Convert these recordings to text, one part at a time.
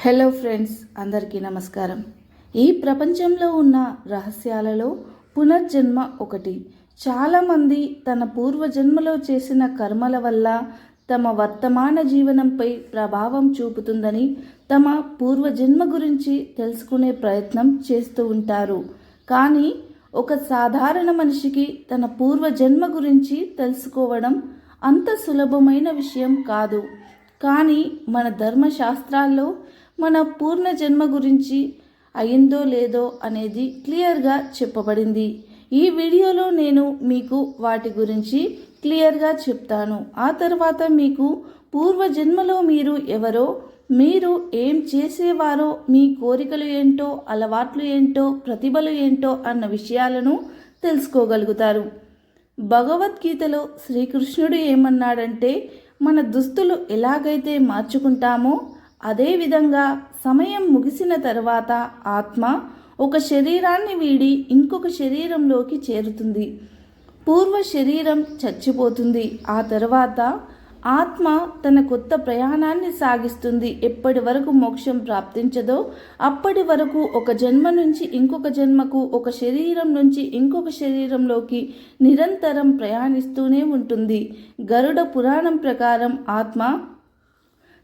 Hello friends అందరికీ నమస్కారం. ఈ ప్రపంచంలో ఉన్న రహస్యాలలో పునర్జన్మ ఒకటి. చాలామంది తన పూర్వజన్మలో చేసిన కర్మల వల్ల తమ వర్తమాన జీవనంపై ప్రభావం చూపుతుందని తమ పూర్వజన్మ గురించి తెలుసుకునే ప్రయత్నం చేస్తూ ఉంటారు. కానీ ఒక సాధారణ మనిషికి తన పూర్వజన్మ గురించి తెలుసుకోవడం అంత సులభమైన విషయం కాదు. కానీ మన ధర్మశాస్త్రాల్లో మన పూర్ణ జన్మ గురించి అయిందో లేదో అనేది క్లియర్గా చెప్పబడింది. ఈ వీడియోలో నేను మీకు వాటి గురించి క్లియర్గా చెప్తాను. ఆ తర్వాత మీకు పూర్వజన్మలో మీరు ఎవరో మీరు ఏం చేసేవారో మీ కోరికలు ఏంటో అలవాట్లు ఏంటో ప్రతిభలు ఏంటో అన్న విషయాలను తెలుసుకోగలుగుతారు. భగవద్గీతలో శ్రీకృష్ణుడు ఏమన్నాడంటే మన దుస్తులు ఎలాగైతే మార్చుకుంటామో అదేవిధంగా సమయం ముగిసిన తర్వాత ఆత్మ ఒక శరీరాన్ని వీడి ఇంకొక శరీరంలోకి చేరుతుంది. పూర్వ శరీరం చచ్చిపోతుంది. ఆ తర్వాత ఆత్మ తన కొత్త ప్రయాణాన్ని సాగిస్తుంది. ఎప్పటి వరకు మోక్షం ప్రాప్తించదో అప్పటి వరకు ఒక జన్మ నుంచి ఇంకొక జన్మకు ఒక శరీరం నుంచి ఇంకొక శరీరంలోకి నిరంతరం ప్రయాణిస్తూనే ఉంటుంది. గరుడ పురాణం ప్రకారం ఆత్మ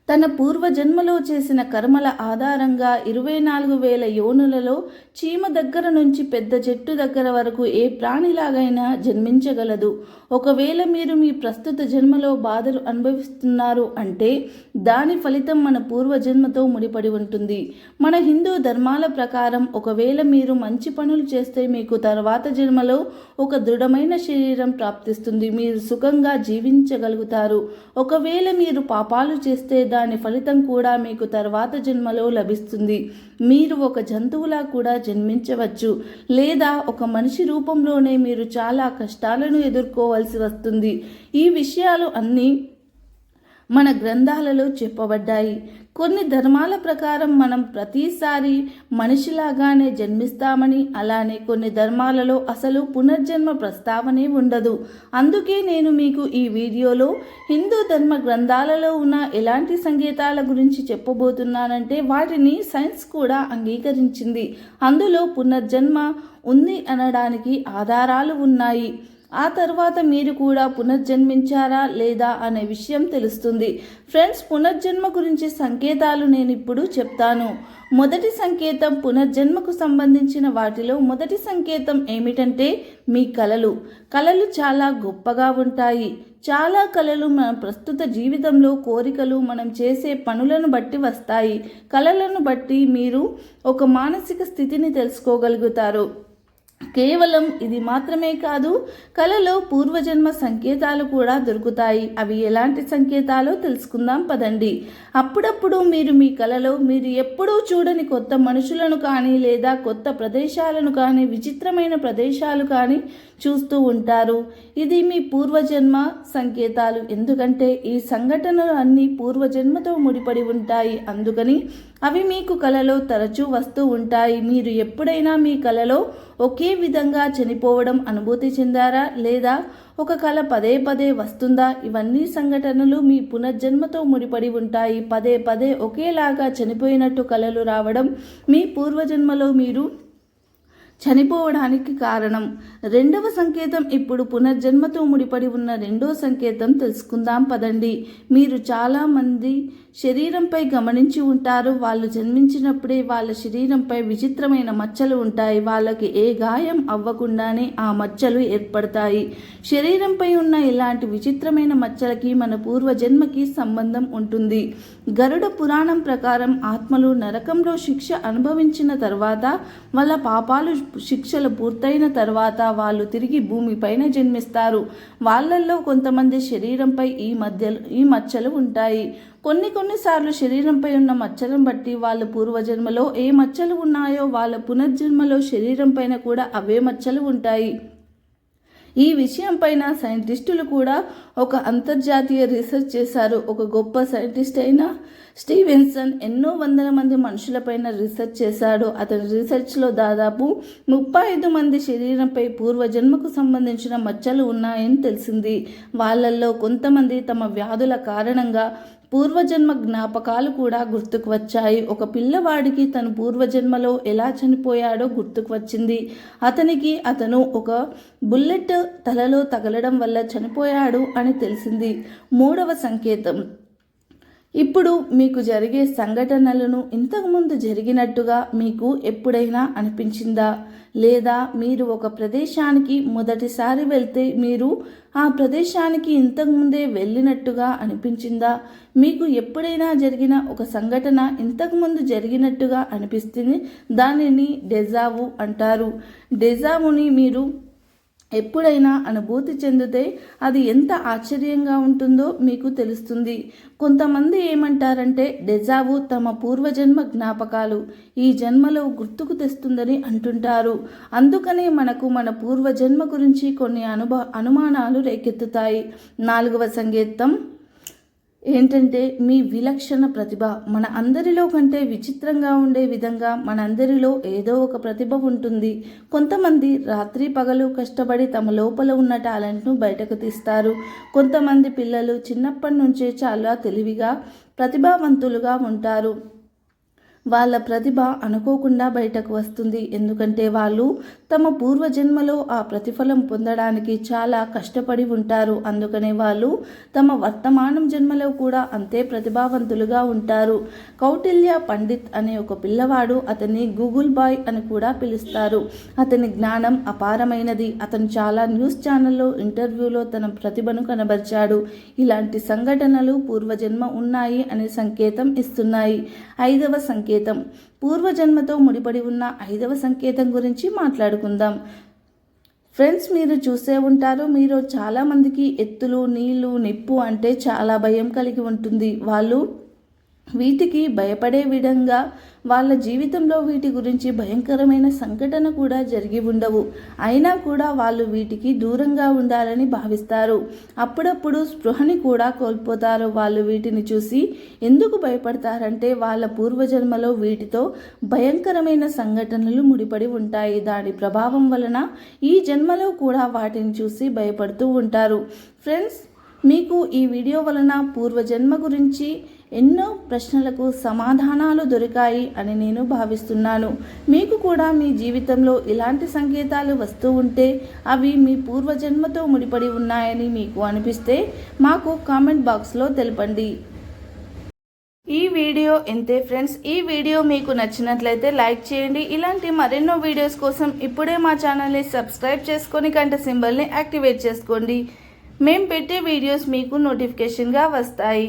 తన పూర్వజన్మలో చేసిన కర్మల ఆధారంగా ఇరవై నాలుగు వేల యోనులలో చీమ దగ్గర నుంచి పెద్ద చెట్టు దగ్గర వరకు ఏ ప్రాణిలాగైనా జన్మించగలదు. ఒకవేళ మీరు మీ ప్రస్తుత జన్మలో బాధలు అనుభవిస్తున్నారు అంటే దాని ఫలితం మన పూర్వజన్మతో ముడిపడి ఉంటుంది. మన హిందూ ధర్మాల ప్రకారం ఒకవేళ మీరు మంచి పనులు చేస్తే మీకు తర్వాత జన్మలో ఒక దృఢమైన శరీరం ప్రాప్తిస్తుంది. మీరు సుఖంగా జీవించగలుగుతారు. ఒకవేళ మీరు పాపాలు చేస్తే దాని ఫలితం కూడా మీకు తర్వాత జన్మలో లభిస్తుంది. మీరు ఒక జంతువులా కూడా జన్మించవచ్చు. లేదా ఒక మనిషి రూపంలోనే మీరు చాలా కష్టాలను ఎదుర్కోవాల్సి వస్తుంది. ఈ విషయాలు అన్నీ మన గ్రంథాలలో చెప్పబడ్డాయి. కొన్ని ధర్మాల ప్రకారం మనం ప్రతిసారి మనిషిలాగానే జన్మిస్తామని అలానే కొన్ని ధర్మాలలో అసలు పునర్జన్మ ప్రస్తావనే ఉండదు. అందుకే నేను మీకు ఈ వీడియోలో హిందూ ధర్మ గ్రంథాలలో ఉన్న ఎలాంటి సంకేతాల గురించి చెప్పబోతున్నానంటే వాటిని సైన్స్ కూడా అంగీకరించింది. అందులో పునర్జన్మ ఉంది అనడానికి ఆధారాలు ఉన్నాయి. ఆ తర్వాత మీరు కూడా పునర్జన్మించారా లేదా అనే విషయం తెలుస్తుంది. ఫ్రెండ్స్ పునర్జన్మ గురించి సంకేతాలు నేను ఇప్పుడు చెప్తాను. మొదటి సంకేతం పునర్జన్మకు సంబంధించిన వాటిలో మొదటి సంకేతం ఏమిటంటే మీ కలలు. కలలు చాలా గొప్పగా ఉంటాయి. చాలా కళలు మన ప్రస్తుత జీవితంలో కోరికలు మనం చేసే పనులను బట్టి వస్తాయి. కళలను బట్టి మీరు ఒక మానసిక స్థితిని తెలుసుకోగలుగుతారు. కేవలం ఇది మాత్రమే కాదు కళలో పూర్వజన్మ సంకేతాలు కూడా దొరుకుతాయి. అవి ఎలాంటి సంకేతాలో తెలుసుకుందాం పదండి. అప్పుడప్పుడు మీరు మీ కళలో మీరు ఎప్పుడూ చూడని కొత్త మనుషులను కానీ లేదా కొత్త ప్రదేశాలను కానీ విచిత్రమైన ప్రదేశాలు కానీ చూస్తూ ఉంటారు. ఇది మీ పూర్వజన్మ సంకేతాలు. ఎందుకంటే ఈ సంఘటనలు అన్నీ పూర్వజన్మతో ముడిపడి ఉంటాయి. అందుకని అవి మీకు కలలో తరచూ వస్తూ ఉంటాయి. మీరు ఎప్పుడైనా మీ కలలో ఒకే విధంగా చనిపోవడం అనుభూతి చెందారా? లేదా ఒక కళ పదే పదే వస్తుందా? ఇవన్నీ సంఘటనలు మీ పునర్జన్మతో ముడిపడి ఉంటాయి. పదే పదే ఒకేలాగా చనిపోయినట్టు కళలు రావడం మీ పూర్వజన్మలో మీరు చనిపోవడానికి కారణం. రెండవ సంకేతం ఇప్పుడు పునర్జన్మతో ముడిపడి ఉన్న రెండో సంకేతం తెలుసుకుందాం పదండి. మీరు చాలామంది శరీరంపై గమనించి ఉంటారు. వాళ్ళు జన్మించినప్పుడే వాళ్ళ శరీరంపై విచిత్రమైన మచ్చలు ఉంటాయి. వాళ్ళకి ఏ గాయం అవ్వకుండానే ఆ మచ్చలు ఏర్పడతాయి. శరీరంపై ఉన్న ఇలాంటి విచిత్రమైన మచ్చలకి మన పూర్వజన్మకి సంబంధం ఉంటుంది. గరుడ పురాణం ప్రకారం ఆత్మలు నరకంలో శిక్ష అనుభవించిన తర్వాత వాళ్ళ పాపాలు శిక్షలు పూర్తయిన తర్వాత వాళ్ళు తిరిగి భూమిపైన జన్మిస్తారు. వాళ్ళల్లో కొంతమంది శరీరంపై ఈ మధ్యలో ఈ మచ్చలు ఉంటాయి. కొన్ని కొన్నిసార్లు శరీరంపై ఉన్న మచ్చలను బట్టి వాళ్ళ పూర్వజన్మలో ఏ మచ్చలు ఉన్నాయో వాళ్ళ పునర్జన్మలో శరీరం పైన కూడా అవే మచ్చలు ఉంటాయి. ఈ విషయంపైన సైంటిస్టులు కూడా ఒక అంతర్జాతీయ రీసెర్చ్ చేశారు. ఒక గొప్ప సైంటిస్ట్ అయిన స్టీవెన్సన్ ఎన్నో వందల మంది మనుషులపైన రీసెర్చ్ చేశాడు. అతని రీసెర్చ్లో దాదాపు ముప్పై ఐదు మంది శరీరంపై పూర్వజన్మకు సంబంధించిన మచ్చలు ఉన్నాయని తెలిసింది. వాళ్ళల్లో కొంతమంది తమ వ్యాధుల కారణంగా పూర్వజన్మ జ్ఞాపకాలు కూడా గుర్తుకు వచ్చాయి. ఒక పిల్లవాడికి తన పూర్వజన్మలో ఎలా చనిపోయాడో గుర్తుకు వచ్చింది. అతనికి అతను ఒక బుల్లెట్ తలలో తగలడం వల్ల చనిపోయాడు అని తెలిసింది. మూడవ సంకేతం. ఇప్పుడు మీకు జరిగే సంఘటనలను ఇంతకుముందు జరిగినట్టుగా మీకు ఎప్పుడైనా అనిపించిందా? లేదా మీరు ఒక ప్రదేశానికి మొదటిసారి వెళ్తే మీరు ఆ ప్రదేశానికి ఇంతకుముందే వెళ్ళినట్టుగా అనిపించిందా? మీకు ఎప్పుడైనా జరిగిన ఒక సంఘటన ఇంతకుముందు జరిగినట్టుగా అనిపిస్తుంది? దానిని డెజావు అంటారు. డెజావుని మీరు ఎప్పుడైనా అనుభూతి చెందితే అది ఎంత ఆశ్చర్యంగా ఉంటుందో మీకు తెలుస్తుంది. కొంతమంది ఏమంటారంటే డెజావు తమ పూర్వజన్మ జ్ఞాపకాలు. ఈ జన్మలో గుర్తుకు తెస్తుందని అంటుంటారు. అందుకనే మనకు మన పూర్వజన్మ గురించి కొన్ని అనుభ అనుమానాలు రేకెత్తుతాయి. నాలుగవ సంగీతం ఏంటంటే మీ విలక్షణ ప్రతిభ. మన అందరిలో కంటే విచిత్రంగా ఉండే విధంగా మనందరిలో ఏదో ఒక ప్రతిభ ఉంటుంది. కొంతమంది రాత్రి పగలు కష్టపడి తమ లోపల ఉన్న టాలెంట్ను బయటకు తీస్తారు. కొంతమంది పిల్లలు చిన్నప్పటి నుంచే చాలా తెలివిగా ప్రతిభావంతులుగా ఉంటారు. వాళ్ళ ప్రతిభ అనుకోకుండా బయటకు వస్తుంది. ఎందుకంటే వాళ్ళు తమ పూర్వజన్మలో ఆ ప్రతిఫలం పొందడానికి చాలా కష్టపడి ఉంటారు. అందుకనే వాళ్ళు తమ వర్తమానం జన్మలో కూడా అంతే ప్రతిభావంతులుగా ఉంటారు. కౌటిల్య పండిత్ అనే ఒక పిల్లవాడు అతన్ని గూగుల్ బాయ్ అని కూడా పిలుస్తారు. అతని జ్ఞానం అపారమైనది. అతను చాలా న్యూస్ ఛానల్లో ఇంటర్వ్యూలో తన ప్రతిభను కనబరిచాడు. ఇలాంటి సంఘటనలు పూర్వజన్మ ఉన్నాయి అనే సంకేతం ఇస్తున్నాయి. ఐదవ సంకేతం. పూర్వజన్మతో ముడిపడి ఉన్న ఐదవ సంకేతం గురించి మాట్లాడుకుందాం. ఫ్రెండ్స్ మీరు చూసే ఉంటారు మీరు చాలామందికి ఎత్తులు నీళ్ళు నిప్పు అంటే చాలా భయం కలిగి ఉంటుంది. వాళ్ళు వీటికి భయపడే విధంగా వాళ్ళ జీవితంలో వీటి గురించి భయంకరమైన సంఘటన కూడా జరిగి ఉండవు. అయినా కూడా వాళ్ళు వీటికి దూరంగా ఉండాలని భావిస్తారు. అప్పుడప్పుడు స్పృహని కూడా కోల్పోతారు. వాళ్ళు వీటిని చూసి ఎందుకు భయపడతారంటే వాళ్ళ పూర్వజన్మలో వీటితో భయంకరమైన సంఘటనలు ముడిపడి ఉంటాయి. దాని ప్రభావం వలన ఈ జన్మలో కూడా వాటిని చూసి భయపడుతూ ఉంటారు. ఫ్రెండ్స్ మీకు ఈ వీడియో వలన పూర్వజన్మ గురించి ఎన్నో ప్రశ్నలకు సమాధానాలు దొరికాయి అని నేను భావిస్తున్నాను. మీకు కూడా మీ జీవితంలో ఇలాంటి సంకేతాలు వస్తూ ఉంటే అవి మీ పూర్వజన్మతో ముడిపడి ఉన్నాయని మీకు అనిపిస్తే మాకు కామెంట్ బాక్స్లో తెలపండి. ఈ వీడియో ఎంతే ఫ్రెండ్స్. ఈ వీడియో మీకు నచ్చినట్లయితే లైక్ చేయండి. ఇలాంటి మరెన్నో వీడియోస్ కోసం ఇప్పుడే మా ఛానల్ని సబ్స్క్రైబ్ చేసుకొని గంట సింబల్ని యాక్టివేట్ చేసుకోండి. మేము పెట్టే వీడియోస్ మీకు నోటిఫికేషన్గా వస్తాయి.